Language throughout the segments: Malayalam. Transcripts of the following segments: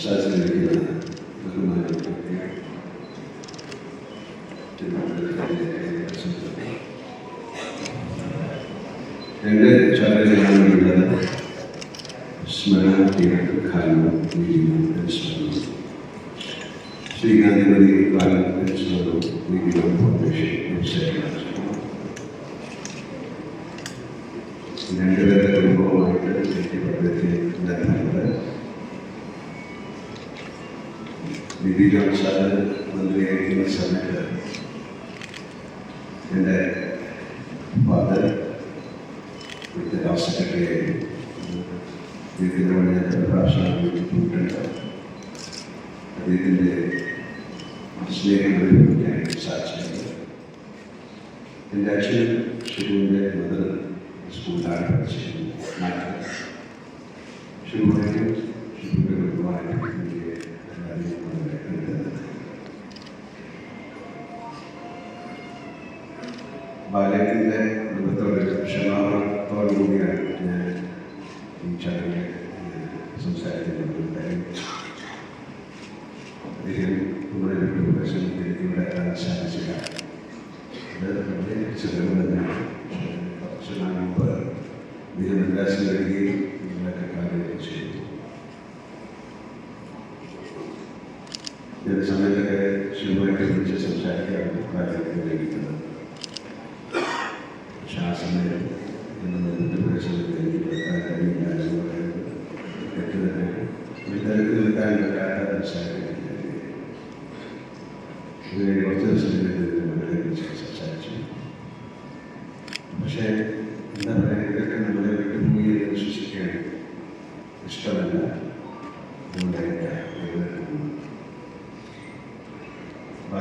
സാധിച്ചിരിക്കുന്ന ബഹുമാനപ്പെട്ട എന്റെ ചാനലിലാണുള്ളത് സ്മരണ തീർത്ഥാടനം സ്മരണം ശ്രീ ഗാന്ധിമതി കാലം സ്മരണം നീതിമം ഫൗണ്ടേഷൻ രണ്ട് കുടുംബവുമായിട്ട് ബിബി ജോൺ സാറ് മന്ത്രിയായിരിക്കുന്ന സമയത്ത് എന്റെ ഫാദർ ഇവിടുത്തെ ഹൗസ് സെക്രട്ടറി ആയിരുന്നു വീട്ടിലൂടെ ഞാൻ പ്രാവശ്യം പോയിട്ടുണ്ട് അദ്ദേഹത്തിന്റെ സ്നേഹം അനുഭവിക്കാൻ സാധിച്ചിട്ടുണ്ട് എന്റെ അച്ഛൻ ഷിബുവിന്റെ മദർ സ്കൂളിലാണ് പഠിച്ചിരുന്നത് നാട്ടിൽ ഷിബുവിനും ഷിബുവിന്റെ കുടുംബമായിട്ട് ബാല്യത്തിൻ്റെ കുടുംബത്തോട് ക്ഷമാപണത്തോടു കൂടിയാണ് ഞാൻ ഈ ചടങ്ങിൽ സംസാരിക്കുന്നത് അദ്ദേഹം നമ്മുടെ ഒരു പ്രശ്നത്തിൽ ഇവിടെ എത്താൻ സാധിച്ചില്ല അത് വളരെ ചെലവ് തന്നെയാണ് കുറച്ച് നാൾ മുമ്പ് അദ്ദേഹം മദ്രാസിൽ വരികയും നിങ്ങളൊക്കെ കാര്യങ്ങൾ ചെയ്തു സമയത്തൊക്കെ ശിവമായിട്ട് വിളിച്ച് സംസാരിക്കാറുണ്ട് കാര്യത്തിൽ ലഭിക്കുന്നത് പക്ഷെ ആ സമയം ഇന്ന്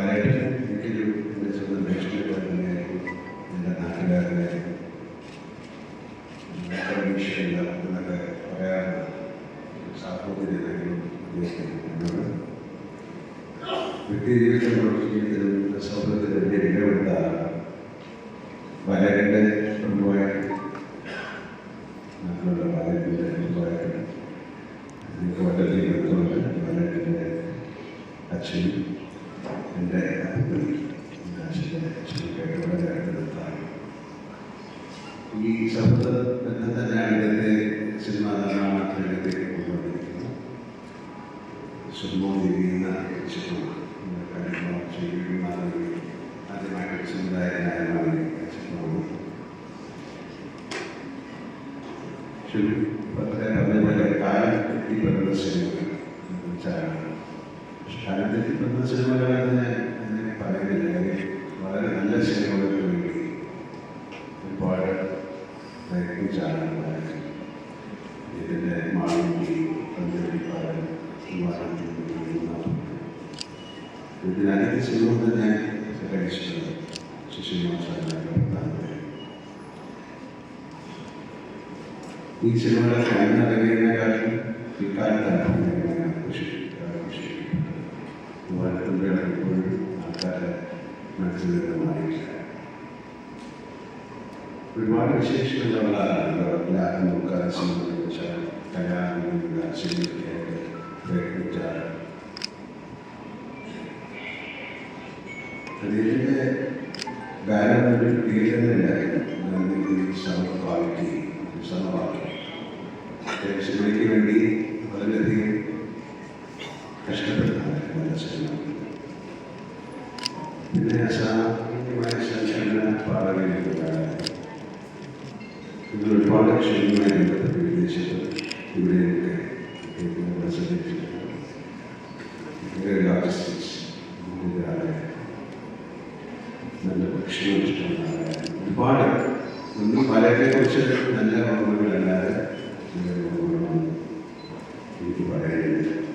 വയനാട്ടിൽ എനിക്കൊരു എൻ്റെ സ്വന്തം ദേശീയക്കാർ തന്നെയായിരുന്നു എൻ്റെ നാട്ടുകാരനായിരുന്നു വിഷയമില്ല എന്നൊക്കെ പറയാറുണ്ട് സാഹോദര്യമായിരുന്നു അദ്ദേഹത്തിന് എന്നോട് വ്യക്തിജീവിതത്തിലും ജീവിതത്തിലും സൗഹൃദത്തിലും വലിയ ഇടപെടുത്ത വയനാടിൻ്റെ കുടുംബമായിട്ട് നാട്ടിലുള്ള വയനാട്ടിൻ്റെ കുടുംബമായിട്ട് എനിക്ക് വട്ടത്തിൽ ബന്ധമുണ്ട് ഈ ശബ്ദ ബന്ധം തന്നെയാണ് ഇന്നത്തെ സിനിമാ നിർമ്മാണ രംഗത്തേക്ക് കൊണ്ടുവന്നിരിക്കുന്നത് സുമോ എന്ന ചിത്രമാണ്. ആദ്യമായിട്ട് സമുദായനായ ചിത്രമാണ്. ശരി വളരെ പറഞ്ഞ സിനിമകൾ വെച്ചാണ് പക്ഷെ കാലം എത്തിപ്പെടുന്ന സിനിമകളാണ് ഞാൻ അങ്ങനെ പറയുന്നില്ല. കാര്യം വളരെ നല്ല സിനിമകൾക്ക് വേണ്ടി ഒരുപാട് പ്രയത്നിച്ചാണ് ഉണ്ടായത് ഇതിന്റെ മാളിന്യ പന്തലിപ്പാടൻ ഇതിനകത്ത് സിനിമ തന്നെ കഴിച്ചിട്ടുണ്ട് ശിശുമാസാണ് ഈ സിനിമയുടെ ഫാൻ ഇറങ്ങിയതിനെക്കാട്ടും ഇക്കാലത്താണ് ആഘോഷിക്കുന്നത് ഇപ്പോഴും ആൾക്കാരെ മനസ്സിൽ നിന്ന് മാറിയിട്ടില്ല ഒരുപാട് വിശേഷങ്ങളുള്ള അദ്ദേഹത്തിന്റെ ഗാനം ഒരു തീരുന്നില്ലായിരുന്നു സമ ക്വാളിറ്റി സമവാക്യം സിനിമയ്ക്ക് വേണ്ടി വളരെയധികം കഷ്ടപ്പെടുന്നതാണ് പിന്നെ അസാമാന്യമായ സംഘടന പാടവേണ്ടിയാണ് ഇത് ഒരുപാട് ക്ഷണികമായി ബന്ധപ്പെട്ട് വിദേശത്ത് ഇവിടെയൊക്കെ ലോജിസ്റ്റിക്സ് നല്ല ഇഷ്ടമുള്ള ഒരുപാട്. ഒന്നും പലരെ കുറിച്ച് നല്ല ഓർമ്മകളല്ലാതെ എനിക്ക് പറയാനില്ല.